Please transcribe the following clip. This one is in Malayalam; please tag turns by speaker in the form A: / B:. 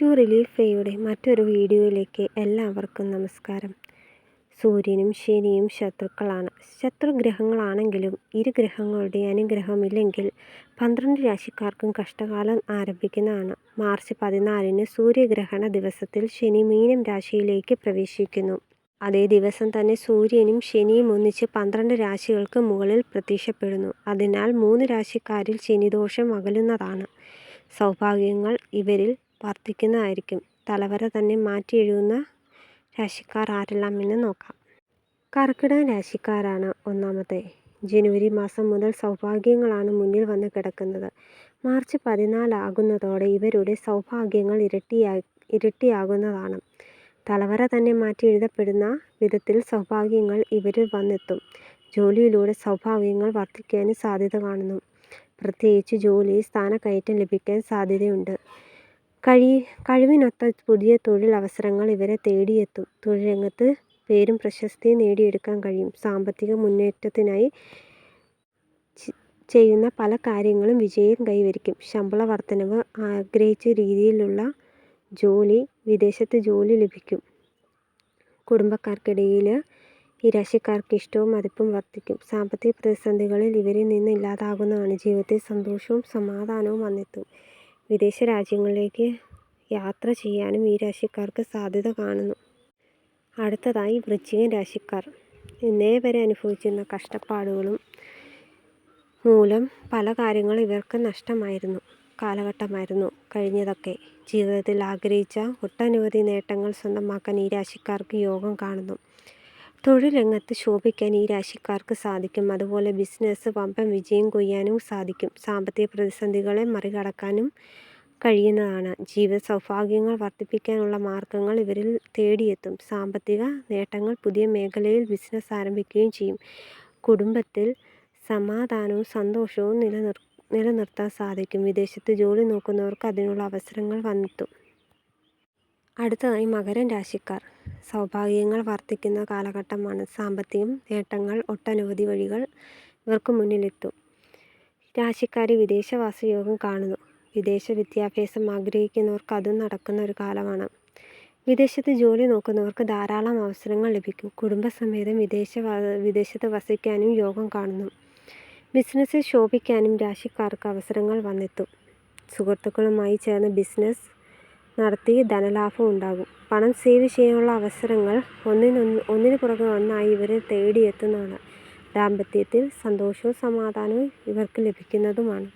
A: ടു റിലീഫ് വേയുടെ മറ്റൊരു വീഡിയോയിലേക്ക് എല്ലാവർക്കും നമസ്കാരം. സൂര്യനും ശനിയും ശത്രുക്കളാണ്. ശത്രുഗ്രഹങ്ങളാണെങ്കിലും ഇരു ഗ്രഹങ്ങളുടെ അനുഗ്രഹമില്ലെങ്കിൽ പന്ത്രണ്ട് രാശിക്കാർക്കും കഷ്ടകാലം ആരംഭിക്കുന്നതാണ്. മാർച്ച് പതിനാലിന് സൂര്യഗ്രഹണ ദിവസത്തിൽ ശനി മീനം രാശിയിലേക്ക് പ്രവേശിക്കുന്നു. അതേ ദിവസം തന്നെ സൂര്യനും ശനിയും ഒന്നിച്ച് പന്ത്രണ്ട് രാശികൾക്ക് മുകളിൽ പ്രത്യക്ഷപ്പെടുന്നു. അതിനാൽ മൂന്ന് രാശിക്കാരിൽ ശനിദോഷം അകലുന്നതാണ്. സൗഭാഗ്യങ്ങൾ ഇവരിൽ വർദ്ധിക്കുന്നതായിരിക്കും. തലവര തന്നെ മാറ്റി എഴുതുന്ന രാശിക്കാർ ആരെല്ലാം എന്ന് നോക്കാം. കർക്കിടക രാശിക്കാരാണ് ഒന്നാമത്തെ ജനുവരി മാസം മുതൽ സൗഭാഗ്യങ്ങളാണ് മുന്നിൽ വന്ന് കിടക്കുന്നത്. മാർച്ച് പതിനാലാകുന്നതോടെ ഇവരുടെ സൗഭാഗ്യങ്ങൾ ഇരട്ടിയാ ഇരട്ടിയാകുന്നതാണ്. തലവര തന്നെ മാറ്റി എഴുതപ്പെടുന്ന വിധത്തിൽ സൗഭാഗ്യങ്ങൾ ഇവരിൽ വന്നെത്തും. ജോലിയിലൂടെ സൗഭാഗ്യങ്ങൾ വർദ്ധിക്കാനും സാധ്യത കാണുന്നു. പ്രത്യേകിച്ച് ജോലി സ്ഥാനക്കയറ്റം ലഭിക്കാൻ സാധ്യതയുണ്ട്. കഴി കഴിവിനൊത്ത പുതിയ തൊഴിൽ അവസരങ്ങൾ ഇവരെ തേടിയെത്തും. തൊഴിൽ രംഗത്ത് പേരും പ്രശസ്തിയും നേടിയെടുക്കാൻ കഴിയും. സാമ്പത്തിക മുന്നേറ്റത്തിനായി ചെയ്യുന്ന പല കാര്യങ്ങളും വിജയം കൈവരിക്കും. ശമ്പള വർധനവ് ആഗ്രഹിച്ച രീതിയിലുള്ള ജോലി വിദേശത്ത് ജോലി ലഭിക്കും. കുടുംബക്കാർക്കിടയിൽ ഈ രാശിക്കാർക്ക് ഇഷ്ടവും മതിപ്പും വർദ്ധിക്കും സാമ്പത്തിക പ്രതിസന്ധികളിൽ ഇവരിൽ നിന്ന് ഇല്ലാതാകുന്നതാണ്. ജീവിതത്തിൽ സന്തോഷവും സമാധാനവും വന്നെത്തും. വിദേശ രാജ്യങ്ങളിലേക്ക് യാത്ര ചെയ്യാനും ഈ രാശിക്കാർക്ക് സാധ്യത കാണുന്നു. അടുത്തതായി വൃശ്ചിക രാശിക്കാർ. ഇന്നേ വരെ അനുഭവിച്ചിരുന്ന കഷ്ടപ്പാടുകളും മൂലം പല കാര്യങ്ങളും ഇവർക്ക് നഷ്ടമായിരുന്നു കാലഘട്ടമായിരുന്നു. കഴിഞ്ഞതൊക്കെ ജീവിതത്തിൽ ആഗ്രഹിച്ച ഒട്ടനവധി നേട്ടങ്ങൾ സ്വന്തമാക്കാൻ ഈ രാശിക്കാർക്ക് യോഗം കാണുന്നു. തൊഴിൽ രംഗത്ത് ശോഭിക്കാൻ ഈ രാശിക്കാർക്ക് സാധിക്കും. അതുപോലെ ബിസിനസ് വമ്പൻ വിജയം കൊയ്യാനും സാധിക്കും. സാമ്പത്തിക പ്രതിസന്ധികളെ മറികടക്കാനും കഴിയുന്നതാണ്. ജീവിത സൗഭാഗ്യങ്ങൾ വർദ്ധിപ്പിക്കാനുള്ള മാർഗങ്ങൾ ഇവരിൽ തേടിയെത്തും. സാമ്പത്തിക നേട്ടങ്ങൾ പുതിയ മേഖലയിൽ ബിസിനസ് ആരംഭിക്കുകയും ചെയ്യും. കുടുംബത്തിൽ സമാധാനവും സന്തോഷവും നിലനിർ നിലനിർത്താൻ സാധിക്കും. വിദേശത്ത് ജോലി നോക്കുന്നവർക്ക് അതിനുള്ള അവസരങ്ങൾ വന്നെത്തും. അടുത്തതായി മകരം രാശിക്കാർ. സൗഭാഗ്യങ്ങൾ വർദ്ധിക്കുന്ന കാലഘട്ടമാണ്. സാമ്പത്തികം നേട്ടങ്ങൾ ഒട്ടനവധി വഴികൾ ഇവർക്ക് മുന്നിലെത്തും രാശിക്കാർ വിദേശവാസ യോഗം കാണുന്നു. വിദേശ വിദ്യാഭ്യാസം ആഗ്രഹിക്കുന്നവർക്ക് അതും നടക്കുന്ന ഒരു കാലമാണ്. വിദേശത്ത് ജോലി നോക്കുന്നവർക്ക് ധാരാളം അവസരങ്ങൾ ലഭിക്കും. കുടുംബസമേതം വിദേശ വിദേശത്ത് വസിക്കാനും യോഗം കാണുന്നു. ബിസിനസ്സിൽ ശോഭിക്കാനും രാശിക്കാർക്ക് അവസരങ്ങൾ വന്നെത്തും. സുഹൃത്തുക്കളുമായി ചേർന്ന് ബിസിനസ് നടത്തി ധനലാഭം ഉണ്ടാകും. പണം സേവ് ചെയ്യാനുള്ള അവസരങ്ങൾ ഒന്നിനൊന്ന് ഒന്നിനു പുറകെ ഒന്നായി ഇവരെ തേടിയെത്തുന്നതാണ്. ദാമ്പത്യത്തിൽ സന്തോഷവും സമാധാനവും ഇവർക്ക് ലഭിക്കുന്നതുമാണ്.